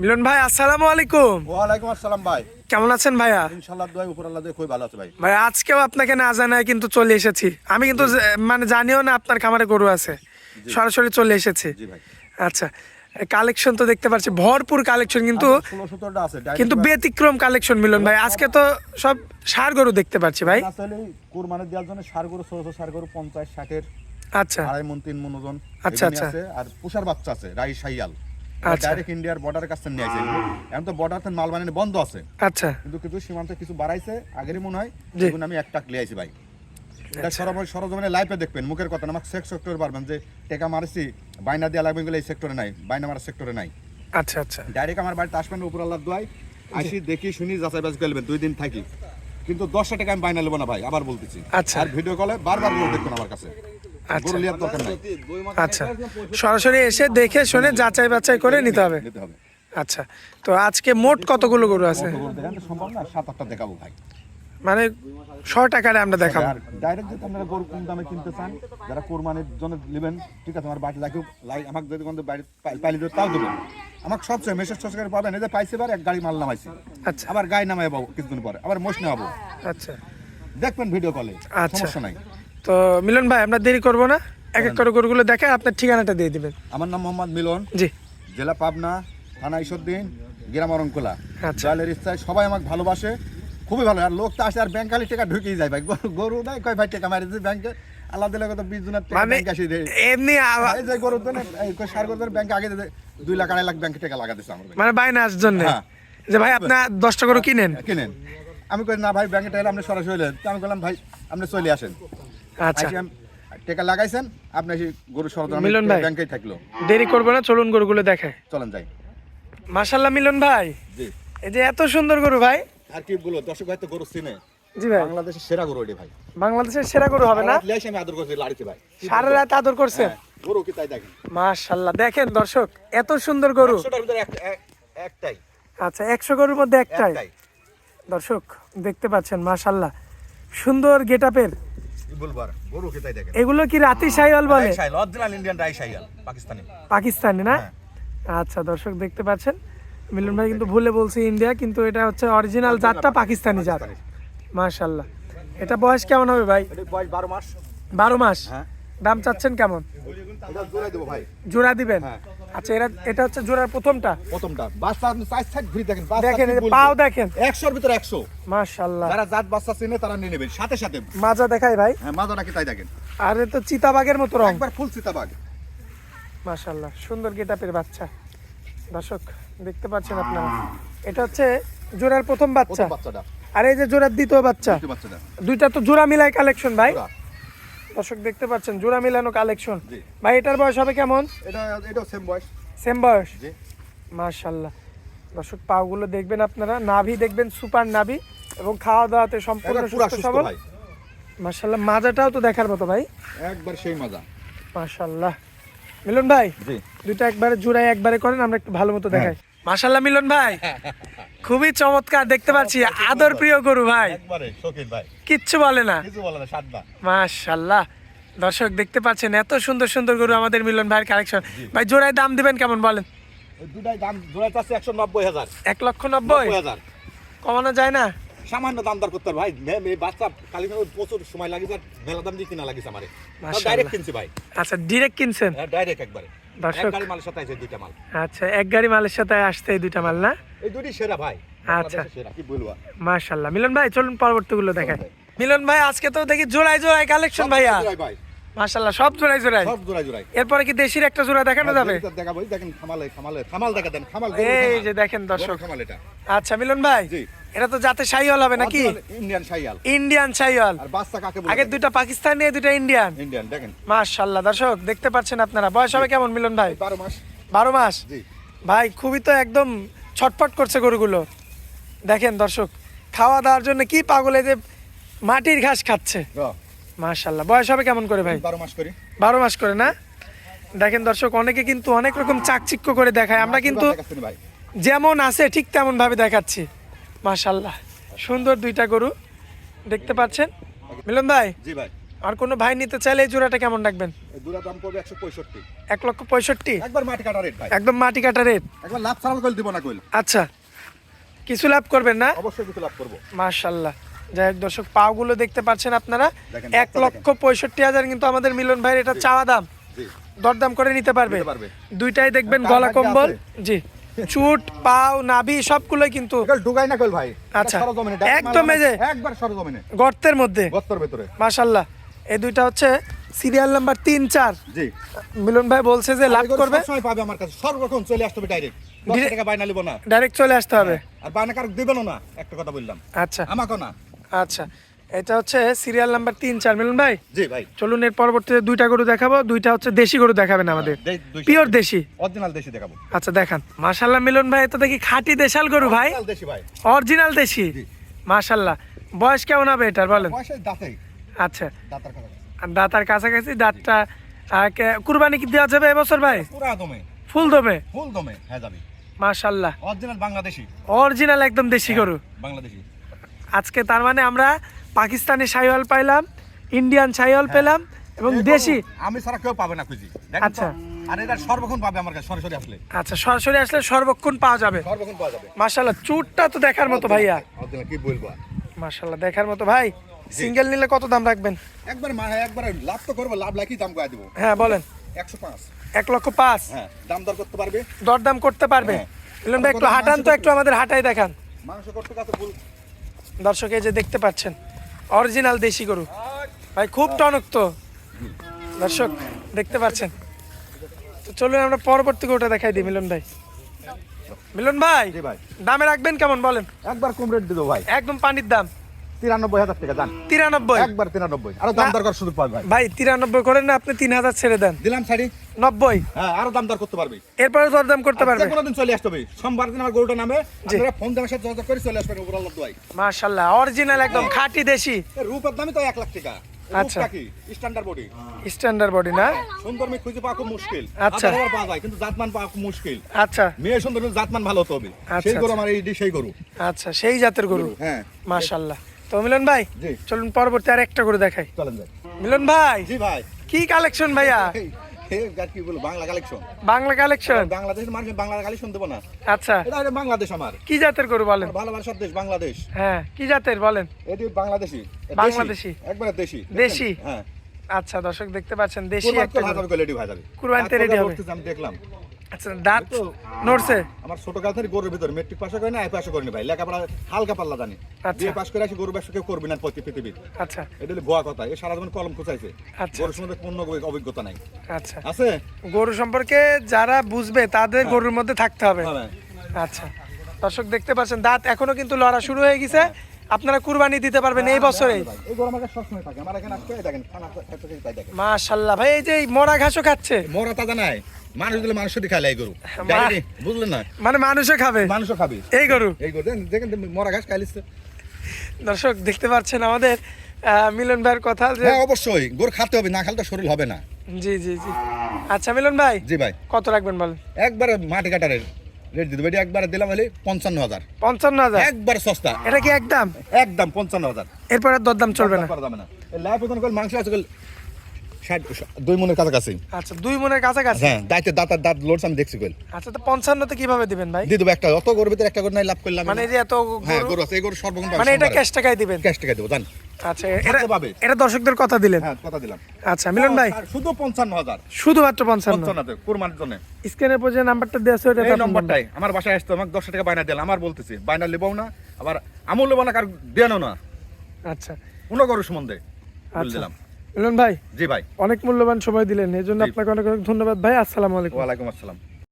মিলন ভাই আসসালামু আলাইকুম। ওয়ালাইকুম আসসালাম ভাই। কেমন আছেন ভাইয়া? ইনশাল্লাহ দোয়াই উপর আল্লাহ দিয়ে খুবই ভালো আছে ভাই। ভাই আজকেও আপনাকে না জানায় কিন্তু চলে এসেছি। আমি কিন্তু মানে জানিও না আপনার খামারে গরু আছে। সরাসরি চলে এসেছি। জি ভাই। আচ্ছা কালেকশন তো দেখতে পাচ্ছি ভরপুর কালেকশন কিন্তু আছে কিন্তু ব্যতিক্রম কালেকশন মিলন ভাই। আজকে তো সব সার গরু দেখতে পাচ্ছি ভাই। আসলে কোরবানি দেওয়ার জন্য সার গরু ছোট ছোট সার গরু পঞ্চাশ ষাটের আচ্ছা। আড়াই মন তিন মন ওজন আচ্ছা, আচ্ছা। আর পুষার বাচ্চা আছে রাই আচ্ছা। ডাইরেক্ট ইন্ডিয়ার বর্ডারের কাছে নিয়ে আসে। এখন তো বর্ডার মাল বানানো বন্ধ আছে। আচ্ছা। কিন্তু কিছু সীমান্তে কিছু বাড়াইছে আগেরই মনে হয় জি। আমি একটা লিয়ে আইছি ভাই। এটা সরজমিনে সরজমিনে লাইভে দেখবেন মুখের কথা আমাকে সেক্স সেক্টরে পারবেন যে টেকা মারছি বাইনা দেওয়া লাগবে এই সেক্টরে নাই বাইনা মারার সেক্টরে নাই। আচ্ছা আচ্ছা। ডাইরেক্ট আমার বাড়িতে আসবেন উপর আল্লাহ দোয়াই আসি দেখি শুনি যাচাই বাজ করবেন দুই দিন থাকি। কিন্তু দশটা টাকা আমি বাইনা নেব না ভাই আবার বলতেছি। আচ্ছা। আর ভিডিও কলে বারবার লোক দেখবেন আমার কাছে। আচ্ছা। আচ্ছা। সরাসরি এসে দেখে শুনে যাচাই বাছাই করে নিতে হবে। আচ্ছা। তো আজকে মোট কতগুলো গরু আছে? মানে শর্ট টাকারে আমরা দেখাবো। ডাইরেক্ট যদি আপনারা গরু কম দামে কিনতে চান যারা কোরবানির জন্য নেবেন ঠিক আছে আমার বাড়ি লাগে লাই আমাকে যদি কোনো বাড়ি পাইলে দেবে তাও দেবেন। আমাকে সবচেয়ে মেসেজ টোস করে পাবেন এই যে পাইছে বার এক গাড়ি মাল নামাইছি। আচ্ছা। আবার গায়ে নামাই পাবো কিছুদিন পরে আবার মোষ নেওয়াবো আচ্ছা। দেখবেন ভিডিও কলে আচ্ছা। সমস্যা নাই। তো মিলন ভাই আমরা দেরি করব না। এক এক করে গরুগুলো দেখে আপনার ঠিকানাটা দিয়ে দিবেন। আমার নাম মোহাম্মদ মিলন। জি। জেলা পাবনা থানা ঈশ্বরদিন গ্রাম অরঙ্কোলা। জয়েলের ইচ্ছায় সবাই আমাকে ভালোবাসে। খুবই ভালো। আর লোক তো আসে আর ব্যাংক খালি টাকা ঢুকিয়ে যায় ভাই। গরু- নাই কয় ভাই টাকা মারি ব্যাংকে? আল্লাহ দিলে কত বিশ জনের মানে আসি দেয়। এমনি এই যে গরুর জন্য সার গরুর ব্যাংকে আগে দুই লাখ আড়াই লাখ ব্যাংকে টাকা লাগা দিচ্ছে আমার মানে বাইনাস জন্য? হ্যাঁ। যে ভাই আপনার দশটা গরু কিনেন? কিনেন। আমি কই না ভাই ব্যাংকে টাকা আপনি সরাসরি আমি বললাম ভাই আপনি চলে আসেন। আচ্ছা। আমি- লাগাইছেন আপনি গরু সরঞ্জাম মিলন ভাই। ব্যাংকেই থাকল। দেরি করব না চলুন গরুগুলো দেখে চলেন যাই। মাশাল্লাহ মিলন ভাই। জি। এই যে এত সুন্দর গরু ভাই। আর কি বলো দর্শক ভাই তো গরু চিনে। জি ভাই। বাংলাদেশের সেরা গরু এটি ভাই। বাংলাদেশের সেরা গরু হবে না? আমার আমি আদর করছি লাড়িতে ভাই। সারা রাত আদর করছেন হ্যাঁ, গরু কি তাই দেখেন? মাশাল্লাহ দেখেন দর্শক এত সুন্দর গরু। ভিতরে একটাই। আচ্ছা একশো গরুর মধ্যে একটাই। একটাই। দর্শক দেখতে পাচ্ছেন মাশাল্লাহ সুন্দর গেটআপের গরু দেখেন। এগুলো কি রাতি সাইওয়াল বলে? রাই অরিজিনাল ইন্ডিয়ান রাই শাইল পাকিস্তানি। পাকিস্তানি না? হ্যাঁ। আচ্ছা দর্শক দেখতে পাচ্ছেন। মিলন ভাই কিন্তু ভুলে বলছি ইন্ডিয়া কিন্তু এটা হচ্ছে অরিজিনাল জাতটা পাকিস্তানি। জাত। মাশাল্লাহ এটা বয়স কেমন হবে ভাই? বয়স বারো মাস। বারো মাস? হ্যাঁ। দাম চাচ্ছেন কেমন? জোড়া দিবেন? হ্যাঁ। আচ্ছা এটা এটা হচ্ছে জোড়ার প্রথমটা? প্রথমটা। বাচ্চা আপনি সাইজ সাইজ ঘুরে দেখেন দেখেন কি? পাও দেখেন। একশোর ভিতরে একশো। মাশাল্লাহ যারা জাত বাচ্চা চিনে তারা নিয়ে নেবেন। সাথে সাথে। মাজা দেখাই ভাই। হ্যাঁ মাজা নাকি তাই দেখেন। আর তো চিতাবাগের মতো রং। একবার ফুল চিতাবাগ মাশাল্লাহ সুন্দর গেটআপের বাচ্চা। দর্শক দেখতে পাচ্ছেন আপনারা। এটা হচ্ছে জোড়ার প্রথম বাচ্চা। বাচ্চাটা। আর এই যে জোড়ার দ্বিতীয় বাচ্চা। বাচ্চাটা। দুইটা তো জোড়া মিলাই কালেকশন ভাই। দর্শক দেখতে পাচ্ছেন জোড়া মিলানো কালেকশন ভাই এটার বয়স হবে কেমন? এটা এটাও সেম বয়স। সেম বয়স? জি। মাশাল্লাহ দর্শক পাগুলো দেখবেন আপনারা নাভি দেখবেন সুপার নাভি এবং খাওয়া দাওয়াতে সম্পূর্ণ সুস্থ সবল। ভাই। মাজাটাও তো দেখার মতো ভাই। একবার সেই মাজা। মাশাল্লাহ মিলন ভাই জি। দুইটা একবারে জোড়ায় একবারে করেন আমরা একটু ভালো মতো দেখাই। মাশাল্লাহ মিলন ভাই। খুবই চমৎকার দেখতে পাচ্ছি। আদর প্রিয় গরু ভাই। কিচ্ছু বলে না। মাশাল্লাহ দর্শক দেখতে পাচ্ছেন এত সুন্দর সুন্দর গরু আমাদের মিলন ভাইয়ের কালেকশন ভাই জোড়ায় দাম দিবেন কেমন বলেন? এক লক্ষ নব্বই? কমানো যায় না? সামান্য দাম দর করতে ভাই। মে- বাচ্চা কালি প্রচুর সময় লাগিছে মেলা দাম দিয়ে কিনা লাগিছে আমারে। ডাইরেক্ট কিনছি ভাই। আচ্ছা ডিরেক্ট কিনছেন? হ্যাঁ ডাইরেক্ট একবারে। দর্শক। গাড়ি মালের সাথে আছে দুইটা মাল। আচ্ছা এক গাড়ি মালের সাথে আসতে এই দুইটা মাল না? এই দুটি সেরা ভাই। আচ্ছা। বাংলাদেশের সেরা কি বলব আর? মিলন ভাই চলুন পরবর্তীগুলো দেখেন মিলন ভাই। আজকে তো দেখি জোড়ায় জোড়ায় কালেকশন ভাইয়া। ভাই। মাশাল্লাহ সব সব জোড়াই জোড়াই। এরপরে কি দেশির একটা জোড়া দেখানো যাবে? যেটা দেখাবো। দেখেন খামালে খামালে খামাল দেখা দেন খামাল এই যে দেখেন দর্শক। খামাল এটা। আচ্ছা মিলন ভাই জি। এটা তো যাতে সাইওয়াল হবে নাকি? ইন্ডিয়ান শাইয়াল ইন্ডিয়ান সাইওয়াল আর বাচ্চা কাকে বলে আগে দুইটা পাকিস্তানি দুইটা ইন্ডিয়ান। ইন্ডিয়ান দেখেন। মাশাল্লাহ দর্শক দেখতে পাচ্ছেন আপনারা। বয়স হবে কেমন মিলন ভাই? এই বারো মাস। বারো মাস? জি। ভাই খুবই তো একদম ছটফট করছে গরুগুলো। দেখেন দর্শক খাওয়া দাওয়ার জন্য কি পাগলে যে মাটির ঘাস খাচ্ছে। মাশাল্লাহ বয়স হবে কেমন করে ভাই? বারো মাস করি। বারো মাস করে না? দেখেন দর্শক অনেকে কিন্তু অনেক রকম চাকচিক্য করে দেখায়। আমরা কিন্তু যেমন আছে ঠিক তেমন ভাবে দেখাচ্ছি। মাশাল্লাহ সুন্দর দুইটা গরু। দেখতে পাচ্ছেন? মিলন ভাই? জি ভাই। আর কোনো ভাই নিতে চাইলে এই জোড়াটা কেমন রাখবেন? দুটা দাম পড়বে একশো পঁয়ষট্টি। এক লক্ষ পঁয়ষট্টি? একবার মাটি কাটা রেট ভাই। একদম মাটি কাটা রেট একবার লাভ ছাড়াল কইল দিব না কইল। আচ্ছা। কিছু লাভ করবেন না? অবশ্যই কিছু লাভ করব। মাশাল্লাহ যাই হোক দর্শক পাগুলো দেখতে পাচ্ছেন আপনারা। এক লক্ষ পঁয়ষট্টি হাজার কিন্তু আমাদের মিলন ভাইয়ের এটা চাওয়া দাম। দরদাম করে নিতে পারবে। দুইটাই দেখবেন গলা কম্বল। জি। চুট পাও নাভি সবগুলোই কিন্তু না ভাই। আচ্ছা। একদম এই যে- একবার সরজমিনে। গর্তের মধ্যে। ভেতরে। মাশাল্লাহ এই দুইটা হচ্ছে সিরিয়াল নাম্বার তিন চার। জি। মিলন ভাই বলছে যে লাভ করবে। সবসময় পাবে আমার কাছে। সর্বক্ষণ চলে আসতে হবে ডাইরেক্ট টাকা লিব না। ডাইরেক্ট চলে আসতে হবে। আর বাইনা কারও দিবেনও না একটা কথা বললাম। আচ্ছা। আমাকে না। আচ্ছা এটা হচ্ছে সিরিয়াল নাম্বার তিন চার মিলন ভাই? জি ভাই। চলুন এর পরবর্তীতে দুইটা গরু দেখাবো দুইটা হচ্ছে দেশি গরু দেখাবেন আমাদের। পিওর দেশি অরিজিনাল দেশি। দেখাবো। আচ্ছা দেখান। মাশাল্লাহ মিলন ভাই তো দেখি খাঁটি দেশাল গরু ভাই। অরিজিনাল দেশি। মাশাল্লাহ বয়স কেমন হবে এটার বলেন? আচ্ছা। দাঁতার কাছাকাছি। দাঁতটা কুরবানি কি দেওয়া যাবে এবছর ভাই? ফুল দমে? ফুল দমে হ্যাঁ যাবি। মাশাল্লাহ অরিজিনাল বাংলাদেশি। অরিজিনাল একদম দেশি গরু। বাংলাদেশি। আজকে তার মানে আমরা পাকিস্তানি শাইওয়াল পাইলাম ইন্ডিয়ান শাইওয়াল পেলাম এবং দেশি। আমি ছাড়া কেউ পাবে না খুঁজি। আচ্ছা। আর এটা সর্বক্ষণ পাবে আমার কাছে সরাসরি আসলে। আচ্ছা সরাসরি আসলে সর্বক্ষণ পাওয়া যাবে। সর্বক্ষণ পাওয়া যাবে। মাশাল্লাহ চুটটা তো দেখার মতো ভাইয়া। কি বলব আর? মাশাল্লাহ দেখার মতো ভাই। সিঙ্গেল নিলে কত দাম রাখবেন? একবার মা হ্যাঁ, একবার লাভ তো করব লাভ লাখই দাম কয়ে দিব। হ্যাঁ বলেন। একশো পাঁচ। এক লক্ষ পাঁচ? হ্যাঁ দাম দর করতে পারবে? দরদাম করতে পারবে? হ্যাঁ। ভাই একটু হাঁটান তো একটু আমাদের হাঁটাই দেখান। মাংস করতে কাছে দর্শক এই যে দেখতে পাচ্ছেন অরিজিনাল দেশি গরু। ভাই খুব টনক তো। দর্শক দেখতে পাচ্ছেন। তো চলুন আমরা পরবর্তী গরুটা দেখাই দিই মিলন ভাই। মিলন ভাই দামে রাখবেন কেমন বলেন? একবার কম রেট দিল ভাই। একদম পানির দাম। তিরানব্বই হাজার টাকা দাম তিরানব্বই? একবার তিরানব্বই। আরও দাম দর করার সুযোগ পাবে ভাই ভাই তিরানব্বই করেন না আপনি তিন হাজার ছেড়ে দেন। দিলাম শাড়ি? নব্বই? হ্যাঁ আরও দাম দর করতে পারবে। এরপরে দরদাম করতে পারবে। কোনো চলে আসতে হবে। সোমবার দিন আমার গরুটা নামে আপনারা ফোন দেওয়ার সাথে যোগাযোগ করে চলে আসবেন উপর দোয়াই মাশাল্লাহ অরিজিনাল একদম খাঁটি দেশি। রূপের দামই তো এক লাখ টাকা। আচ্ছা। কি স্ট্যান্ডার্ড বডি স্ট্যান্ডার্ড বডি না? সুন্দর মেয়ে খুঁজে পাওয়া খুব মুশকিল। আচ্ছা। পাওয়া যায় কিন্তু জাতমান পাওয়া খুব মুশকিল। আচ্ছা। মেয়ে সুন্দর জাতমান ভালো হতে হবে। আচ্ছা, সেই গরু আচ্ছা। আমার এই সেই গরু। আচ্ছা সেই জাতের গরু। হ্যাঁ। মাশাল্লাহ। তো মিলন ভাই। চলুন পরবর্তী আর একটা করে দেখাই। চলেন মিলন ভাই জি ভাই। কি কালেকশন ভাইয়া? এই এই আর কি বলব বাংলা কালেকশন বাংলা কালেকশন বাংলাদেশের মানুষ বাংলা কালেকশন দেবো না। আচ্ছা। এটা বাংলাদেশ আমার। কি জাতের গরু বলেন? ভালোবাসার দেশ বাংলাদেশ। হ্যাঁ কি জাতের বলেন? এটি বাংলাদেশি। দেশি, বাংলাদেশি। একবারে দেশি। দেশি? হ্যাঁ। আচ্ছা দর্শক দেখতে পাচ্ছেন দেশি একটা রেডি হবে। দেখলাম। আচ্ছা দাঁত নড়ছে। আমার ছোট কাল থেকে গরুর ভিতরে মেট্রিক পাশে করে না পাশে করিনি ভাই। লেখাপড়া হালকা পাল্লা জানি। আচ্ছা। বিয়ে পাশ করে আসি গরু ব্যবসা কেউ করবি না প্রতি পৃথিবীর। আচ্ছা। এটা ভুয়া কথা এ সারা জীবন কলম খুঁচাইছে। আচ্ছা। গরুর সম্বন্ধে পূর্ণ অভিজ্ঞতা নাই। আচ্ছা। আছে? গরু সম্পর্কে যারা বুঝবে তাদের গরুর মধ্যে থাকতে হবে। হ্যাঁ। আচ্ছা। দর্শক দেখতে পাচ্ছেন দাঁত এখনও কিন্তু লড়া শুরু হয়ে গেছে। আপনারা কুরবানি দিতে পারবেন এই বছরে। তাই দেখেন মাশাল্লাহ ভাই এই যে মরা ঘাসও খাচ্ছে। মরা তাজা নাই। মানুষ দিলে মানুষেরই খাইলে এই গরু। বুঝলেন না? মানে মানুষও খাবে। মানুষও খাবি। এই গরু। এই গরু দেখেন মরা ঘাস খাইলিস দর্শক দেখতে পাচ্ছেন আমাদের মিলন ভাইয়ের কথা যে হ্যাঁ অবশ্যই। গরু খাতে হবে না খালে তো শরীর হবে না। জি জি জি। আচ্ছা মিলন ভাই জি ভাই। কত রাখবেন বলেন? একবারে মাটি কাটারের রেট দিতে এটি একবারে দিলাম হলে পঞ্চান্ন হাজার। পঞ্চান্ন হাজার? একবার সস্তা। এটা কি একদম? একদম পঞ্চান্ন হাজার। এরপর আর দরদাম চলবে না? যাবে না। লাইফ ওজন করে মাংস আছে ষাট দুই মনের কাছাকাছি। আচ্ছা দুই মনের কাছাকাছি? হ্যাঁ দাঁতে দাঁতার দাঁত লড়ছে আমি দেখছি কল আচ্ছা তো পঞ্চান্নতে কীভাবে দিবেন ভাই? দিয়ে দেবো একটা অত গরুর ভিতরে একটা গরু নাই লাভ করলাম মানে এই যে এত হ্যাঁ গরু- আছে এই গরু সর্বগুণ মানে এটা ক্যাশ টাকায় দিবেন? ক্যাশ টাকা দেবো জান। আচ্ছা এটা পাবে। এটা দর্শকদের কথা দিলেন? হ্যাঁ কথা দিলাম। আচ্ছা মিলন ভাই। শুধু পঞ্চান্ন হাজার। শুধুমাত্র পঞ্চান্ন। পঞ্চান্ন কুরবানির জন্য। স্ক্রিনের উপর যে নাম্বারটা দেওয়া ওটা এই নম্বরটাই আমার বাসায় আসতো আমাকে দশ টাকা বায়না দিলাম আমার বলতেছি বায়না না আবার আমল নেব না কার দেনও না। আচ্ছা। কোনো গরু সম্বন্ধে আচ্ছা। দিলাম। মিলন ভাই জি ভাই। অনেক মূল্যবান সময় দিলেন এই জন্য আপনাকে অনেক অনেক ধন্যবাদ ভাই আসসালামু আলাইকুম। ওয়ালাইকুম আসসালাম।